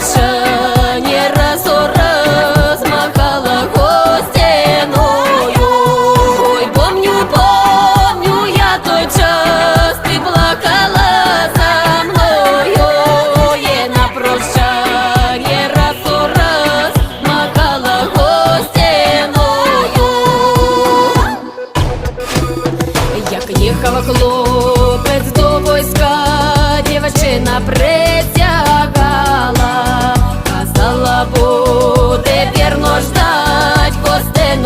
не раз-раз, махала гостяною. Ой, помню, помню я той ты плакала за мною. На прощание раз о раз махала гостяною. Як їхала хлопця, favor.